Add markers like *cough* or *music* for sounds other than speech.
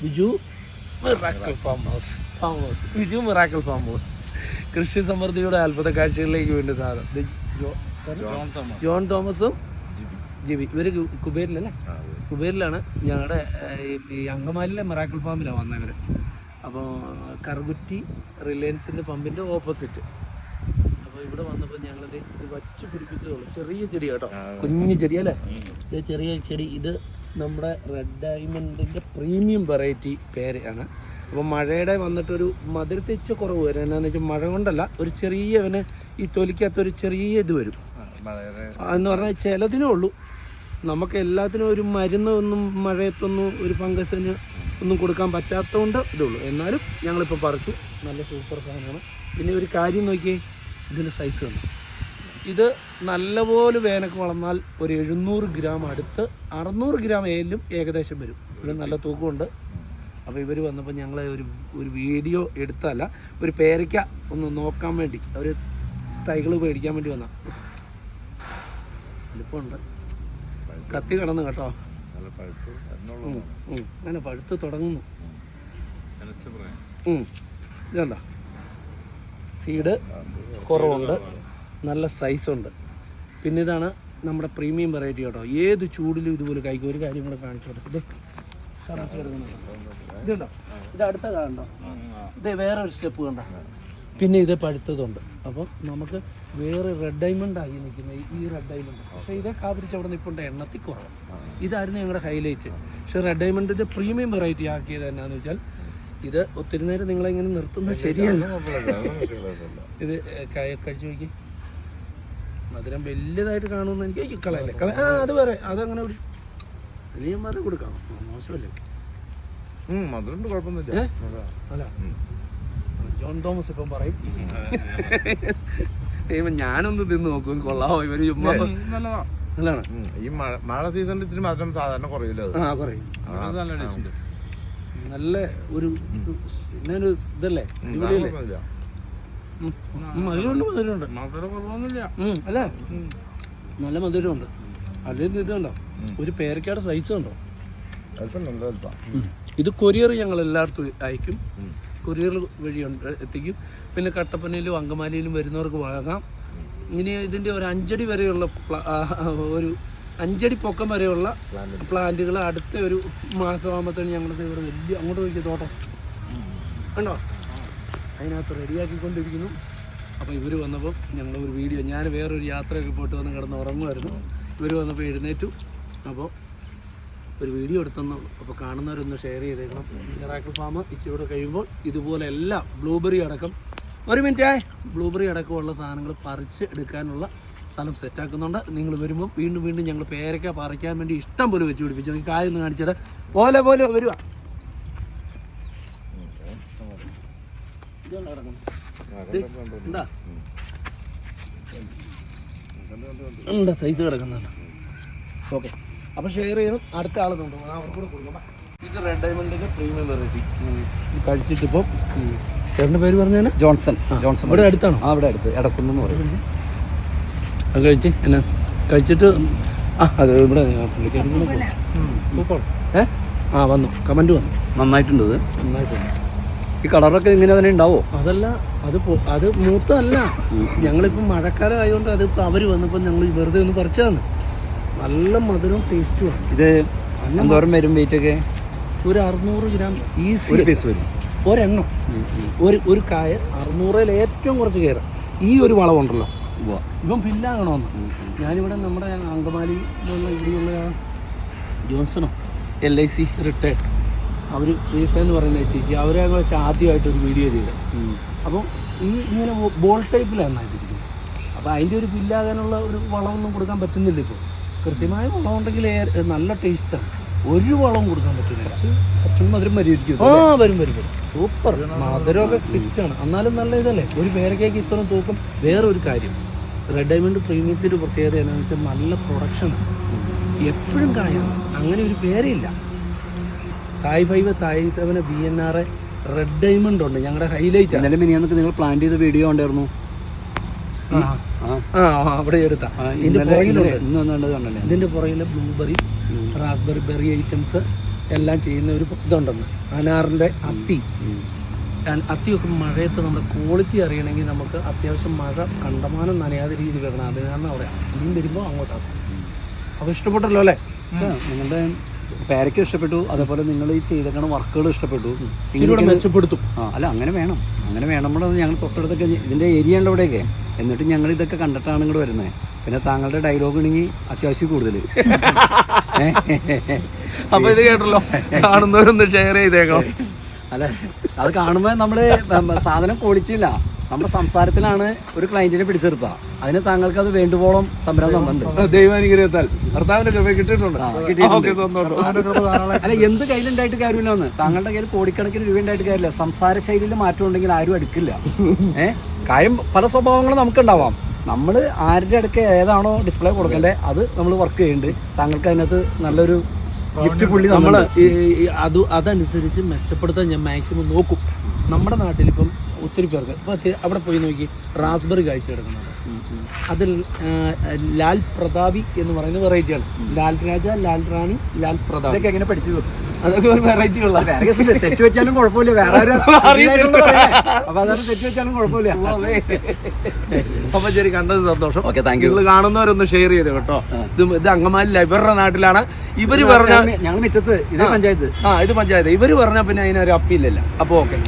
Biju miracle farm house farm house Biju miracle farm house കൃഷി സമൃദ്ധിയുടെ അത്ഭുത കാഴ്ചകളിലേക്ക് വേണ്ടി സാധനം. ജോൺ തോമസും ജിബി. ഇവർ കുബേരിലല്ലേ? കുബേരിലാണ് ഞങ്ങളുടെ ഈ അങ്കമാലിലെ മിറാക്കിൾ ഫാമിലാണ് വന്നവർ അപ്പോൾ കറുകുറ്റി റിലയൻസിന്റെ പമ്പിന്റെ ഓപ്പോസിറ്റ് അപ്പോൾ ഇവിടെ വന്നപ്പോൾ ഞങ്ങളത് ഇത് വച്ച് പിടിപ്പിച്ചതുള്ളൂ ചെറിയ ചെടി കേട്ടോ. കുഞ്ഞു ചെടി അല്ലേ? ഇത് ചെറിയ ചെടി. ഇത് നമ്മുടെ റെഡ് ഡയമണ്ടിന്റെ പ്രീമിയം വെറൈറ്റി പേരയാണ് അപ്പോൾ മഴയുടെ വന്നിട്ടൊരു മധുരത്തെച്ച കുറവ് വരും. എന്നാന്ന് വെച്ചാൽ മഴ കൊണ്ടല്ല ഒരു ചെറിയ അവന് ഈ തൊലിക്കകത്തൊരു ചെറിയ ഇത് വരും. എന്ന് പറഞ്ഞാൽ ചിലതിനേ ഉള്ളൂ. നമുക്ക് എല്ലാത്തിനും ഒരു മരുന്ന് ഒന്നും മഴയത്തൊന്നും ഒരു ഫംഗസിന് ഒന്നും കൊടുക്കാൻ പറ്റാത്തതുകൊണ്ട് ഇതുള്ളൂ എന്നാലും ഞങ്ങളിപ്പോൾ പറിച്ചു. നല്ല സൂപ്പർ സാധനമാണ്. പിന്നെ ഒരു കാര്യം നോക്കിയേ ഇതിന്റെ സൈസ് കണ്ടു? ഇത് നല്ലപോലെ വേനക്ക് വളർന്നാൽ ഒരു എഴുന്നൂറ് ഗ്രാം അടുത്ത് അറുന്നൂറ് ഗ്രാം ഏലും ഏകദേശം വരും. ഇവിടെ നല്ല തൂക്കമുണ്ട്. അപ്പോൾ ഇവർ വന്നപ്പോൾ ഞങ്ങൾ ഒരു ഒരു വീഡിയോ എടുത്തല്ല ഒരു പേരയ്ക്ക ഒന്ന് നോക്കാൻ വേണ്ടി അവർ തൈകൾ മേടിക്കാൻ വേണ്ടി വന്ന. വലിപ്പമുണ്ട്. കത്തി കിടന്നു കേട്ടോ. അങ്ങനെ പഴുത്ത് തുടങ്ങുന്നു. ഇതുണ്ടോ? സീഡ് കുറവുണ്ട്. നല്ല സൈസുണ്ട്. പിന്നെ ഇതാണ് നമ്മുടെ പ്രീമിയം വെറൈറ്റി കേട്ടോ. ഏത് ചൂടിലും ഇതുപോലെ കഴിക്കും ഒരു കാര്യം കൂടെ കാണിച്ചു കൊടുക്കും. ഇത്? ഇതുണ്ടോ ഇത് അടുത്ത കണ്ടോ? ഇത് വേറെ ഒരു സ്റ്റെപ്പ് കണ്ടോ? പിന്നെ ഇത് പഴുത്തതുണ്ട് അപ്പം നമുക്ക് വേറെ റെഡ് ഡയമണ്ട് ആയി നിൽക്കുന്ന ഈ- ഈ റെഡ് ഡയമണ്ട് പക്ഷേ ഇതേ കാപ്പിരിച്ച് അവിടെ നിൽപ്പുണ്ട്. എണ്ണത്തിൽ കുറവ്. ഇതായിരുന്നു ഞങ്ങളുടെ ഹൈലൈറ്റ് പക്ഷേ റെഡ് ഡയമണ്ടിന്റെ പ്രീമിയം വെറൈറ്റി ആക്കിയത് എന്നാന്ന് വെച്ചാൽ ഇത് ഒത്തിരി നേരം നിങ്ങളിങ്ങനെ നിർത്തുന്നത് ശരിയല്ല. ഇത് കഴിച്ചു നോക്കി മധുരം വലിയതായിട്ട് കാണുമെന്ന് എനിക്ക് കളയല്ലേ. കള ആ അത് വേറെ. അതങ്ങനെ ഒരു ഇനിയും വേറെ കൊടുക്കാം. മോശമല്ലേ? മധുരം കുഴപ്പമൊന്നുമില്ല? അല്ല. ജോൺ തോമസ് ഇപ്പം പറയും. ഞാനൊന്ന് തിന്ന് നോക്കും. കൊള്ളാവോ? ഇവർ ചുമ്മാ നല്ലതാണ്. ഈ മഴ മഴ സീസണിൽ ഇത്തിരി മധുരം സാധാരണ കുറയില്ല ആ കുറയും. നല്ല ഒരു പിന്നെ ഒരു ഇതല്ലേ? അടിപൊളിയല്ലേ? മധുരമുണ്ട് മധുരമുണ്ട്. അല്ലേ? അല്ല നല്ല മധുരമുണ്ട്. അല്ലെങ്കിൽ ഇതുണ്ടോ ഒരു പേരക്കയുടെ സൈസ് ഉണ്ടോ ഇത് കൊറിയർ ഞങ്ങൾ എല്ലായിടത്തും അയക്കും. കൊറിയർ വഴി ഉണ്ട് എത്തിക്കും. പിന്നെ കട്ടപ്പനയിലും അങ്കമാലിയിലും വരുന്നവർക്ക് വാങ്ങാം. ഇനി ഇതിന്റെ ഒരു അഞ്ചടി വരെയുള്ള ഒരു അഞ്ചടി പൊക്കം വരെയുള്ള പ്ലാന്റുകൾ അടുത്ത ഒരു മാസമാകുമ്പോഴത്തേന് ഞങ്ങളുടെ ഇവിടെ വലിയ അങ്ങോട്ട് നോക്കിയ തോട്ടം. കണ്ടോ? അതിനകത്ത് റെഡിയാക്കിക്കൊണ്ടിരിക്കുന്നു. അപ്പോൾ ഇവർ വന്നപ്പോൾ ഞങ്ങളൊരു വീഡിയോ ഞാൻ വേറൊരു യാത്രയൊക്കെ പോയിട്ട് വന്ന് കിടന്ന് ഉറങ്ങുമായിരുന്നു ഇവർ വന്നപ്പോൾ എഴുന്നേറ്റു. അപ്പോൾ ഒരു വീഡിയോ എടുത്തെന്നുള്ളൂ അപ്പോൾ കാണുന്നവരൊന്ന് ഷെയർ ചെയ്തേക്കണം. മിറാക്കിൾ ഫാം ഇച്ചിരി കഴിയുമ്പോൾ ഇതുപോലെ എല്ലാം ബ്ലൂബെറി അടക്കം ഒരു മിനിറ്റേ ബ്ലൂബെറി അടക്കമുള്ള സാധനങ്ങൾ പറിച്ച് എടുക്കാനുള്ള സ്ഥലം സെറ്റാക്കുന്നുണ്ട് നിങ്ങൾ വരുമ്പോൾ വീണ്ടും വീണ്ടും ഞങ്ങൾ പേരയ്ക്ക പറിക്കാൻ വേണ്ടി ഇഷ്ടം പോലെ വെച്ച് പിടിപ്പിച്ചു. കാര്യം ഒന്ന് കാണിച്ചിട്ട് പോലെ പോലെ വരുക ഉണ്ട് സൈസ് കിടക്കുന്നുണ്ട് ഓക്കെ അപ്പോൾ ഷെയർ ചെയ്യണം. അടുത്ത ആൾ കൊണ്ടുപോകും. അവർക്ക് കൂടെ കൊടുക്കണം ഇത് റെഡ് ഡയമണ്ടിന്റെ പ്രീമിയം വെറൈറ്റി കഴിച്ചിട്ട് ഇപ്പം ചേട്ടന്റെ പേര് പറഞ്ഞാൽ ജോൺസൺ. ജോൺസൺ ഇവിടെ അടുത്താണോ? ആ ഇവിടെ അടുത്ത്. ഇടക്കുന്നെന്ന് പറയും. അത് കഴിച്ച് എന്നാ? കഴിച്ചിട്ട് ആ അത് ഇവിടെ പുള്ളിക്കാരി ഏ? ആ വന്നു. കമന്റ് വന്നു. നന്നായിട്ടുണ്ട് ഇത് നന്നായിട്ടുണ്ട്. ഈ കളറൊക്കെ ഇങ്ങനെ തന്നെ ഉണ്ടാവോ? അതല്ല അത് അത് മൂത്തല്ല ഞങ്ങളിപ്പോൾ മഴക്കാലം ആയതുകൊണ്ട് അത് അവർ വന്നപ്പോൾ ഞങ്ങൾ വെറുതെ ഒന്ന് പറിച്ചതാണ്. നല്ല മധുരവും ടേസ്റ്റുമാണ് ഇത് എന്തോരം വരും വെയിറ്റ് ഒക്കെ? ഒരു അറുന്നൂറ് ഗ്രാം. ഈസി ഒരു പീസ് വരും. ഒരെണ്ണം. ഒരു ഒരു കായ അറുന്നൂറിൽ ഏറ്റവും കുറച്ച് കയറാം. ഈ ഒരു വളവുണ്ടല്ലോ. ഇപ്പം ഫില്ലാകണമെന്ന് ഞാനിവിടെ നമ്മുടെ അങ്കമാലി ഇവിടെയുള്ള ജോൺസണോ? എൽ ഐ സി റിട്ടയർഡ് അവർ ശ്രീസ എന്ന് പറയുന്ന ചേച്ചി അവരെ വെച്ച് ആദ്യമായിട്ട് ഒരു വീഡിയോ ചെയ്തത്. അപ്പം ഈ ഇങ്ങനെ ബോൾ ടൈപ്പിലാണ് നന്നായിട്ടിരിക്കുന്നത്. അപ്പോൾ അതിന്റെ ഒരു ബില്ലാകാനുള്ള ഒരു വളമൊന്നും കൊടുക്കാൻ പറ്റുന്നില്ല ഇപ്പോൾ കൃത്യമായ വളം ഉണ്ടെങ്കിൽ നല്ല ടേസ്റ്റാണ് ഒരു വളവും കൊടുക്കാൻ പറ്റുന്നില്ല. കുറച്ചും മധുരം വരിയിരിക്കും ആ വരും വരും വരും. സൂപ്പർ. മധുരമൊക്കെ കിട്ടാണ് എന്നാലും നല്ല ഇതല്ലേ? ഒരു പേരക്കേക്ക് ഇത്രയും തൂക്കം വേറെ ഒരു കാര്യം റെഡ് ഡയമണ്ട് പ്രീമിയത്തിന്റെ പ്രത്യേകത എന്താണെന്ന് വെച്ചാൽ നല്ല പ്രൊഡക്ഷൻ എപ്പോഴും കായാണ് അങ്ങനെ ഒരു പേരയില്ല. തായ് ഫൈവ് തായ് seven B N R red diamond ഉണ്ട്. ഞങ്ങളുടെ ഹൈലൈറ്റ് ആണ് ഇന്നലെ മിനിയാന്നൊക്കെ നിങ്ങൾ പ്ലാൻ ചെയ്ത വീഡിയോ ഉണ്ടായിരുന്നു ആ. അവിടെ എടുത്ത. ഇതിന്റെ പുറകിലുണ്ട്. ഇതിന്റെ പുറകിൽ ബ്ലൂബെറി റാസ്ബെറി ബെറി ഐറ്റംസ് എല്ലാം ചെയ്യുന്ന ഒരു ഇതുണ്ടെന്ന്. അനാറിന്റെ അത്തി. അത്തിയൊക്കെ മഴയത്ത് നമ്മുടെ ക്വാളിറ്റി അറിയണമെങ്കിൽ നമുക്ക് അത്യാവശ്യം മഴ കണ്ടമാനം നനയാതെ രീതിയിൽ വെക്കണം അത് കാരണം അവിടെ. മീൻ വരുമ്പോൾ അങ്ങോട്ടാണ് അപ്പോൾ ഇഷ്ടപ്പെട്ടല്ലോ അല്ലേ? നിങ്ങളുടെ പേരയ്ക്ക് ഇഷ്ടപ്പെട്ടു അതേപോലെ നിങ്ങൾ ഈ ചെയ്തേക്കണ വർക്കുകൾ ഇഷ്ടപ്പെട്ടു. ഇതിലൂടെ മെച്ചപ്പെടുത്തും. ആ അല്ല അങ്ങനെ വേണം. അങ്ങനെ വേണം. കൂടെ ഞങ്ങൾ തൊട്ടടുത്തൊക്കെ ഇതിന്റെ ഏരിയ ഉണ്ട് ഇവിടെയൊക്കെ എന്നിട്ട് ഞങ്ങൾ ഇതൊക്കെ കണ്ടിട്ടാണ് ഇങ്ങോട്ട് വരുന്നത്. പിന്നെ താങ്കളുടെ ഡയലോഗ് ഇണങ്ങി അത്യാവശ്യം കൂടുതൽ. *laughs* അപ്പോൾ ഇത് കേട്ടല്ലോ. കാണുന്നവരൊന്ന് ഷെയർ ചെയ്തേക്കാം അല്ല അത് കാണുമ്പോൾ നമ്മൾ സാധനം ക്വാളിറ്റി ഇല്ല. നമ്മുടെ സംസാരത്തിലാണ് ഒരു ക്ലയന്റിനെ പിടിച്ചെടുത്ത അതിന് താങ്കൾക്ക് അത് വേണ്ടുവോളം തമ്പരാൻ ദൈവാനുഗ്രഹത്താൽ ഭർത്താവിന്റെ കൃപ കിട്ടിയിട്ടുണ്ട്. അല്ല എന്ത് കയ്യിലുണ്ടായിട്ട് കാര്യമില്ല ഒന്ന് താങ്കളുടെ കയ്യിൽ കോടിക്കണക്കിന് രൂപ ഉണ്ടായിട്ട് കാര്യമില്ല. സംസാര ശൈലിയിൽ മാറ്റം ഉണ്ടെങ്കിൽ ആരും അടുക്കില്ല. ഏഹ് കാര്യം പല സ്വഭാവങ്ങളും നമുക്കുണ്ടാവാം. നമ്മൾ ആരുടെ അടുക്ക് ഏതാണോ ഡിസ്പ്ലേ കൊടുക്കേണ്ടത് അത് നമ്മൾ വർക്ക് ചെയ്യുന്നുണ്ട്. താങ്കൾക്ക് അതിനകത്ത് നല്ലൊരു ഗിഫ്റ്റ് പുള്ളി നമ്മൾ നമ്മൾ അത് അതനുസരിച്ച് മെച്ചപ്പെടുത്താൻ ഞാൻ മാക്സിമം നോക്കും. നമ്മുടെ നാട്ടിൽ ഇപ്പം ഒത്തിരി പേർക്ക്. ഇപ്പൊ അവിടെ പോയി നോക്കി റാസ്ബെറി കാഴ്ച കിടക്കുന്നത് അതിൽ ലാൽ പ്രതാപി എന്ന് പറയുന്ന വെറൈറ്റിയാണ് ലാൽ രാജ ലാൽ റാണി ലാൽ പ്രതാപ്. ഇതൊക്കെ എങ്ങനെ പഠിച്ചു? അതൊക്കെ ഒരു വെറൈറ്റി ഉള്ള. തെറ്റ് വെച്ചാലും കുഴപ്പമില്ല. വേറെ. *laughs* അപ്പൊ അതാണ് തെറ്റ് വെച്ചാലും കുഴപ്പമില്ല. അപ്പൊ ശരി കണ്ടത് സന്തോഷം. ഓക്കെ താങ്ക് യു കാണുന്നവരൊന്ന് ഷെയർ ചെയ്ത് കേട്ടോ. ഇത് ഇത് അങ്കമാലില്ല ഇവരുടെ നാട്ടിലാണ്. ഇവർ പറഞ്ഞ ഞങ്ങൾ മുറ്റത്ത് ഇതേ പഞ്ചായത്ത്. ആ ഇത് പഞ്ചായത്ത്. ഇവർ പറഞ്ഞ പിന്നെ അതിനൊരു അപ്പീലല്ല. അപ്പൊ ഓക്കെ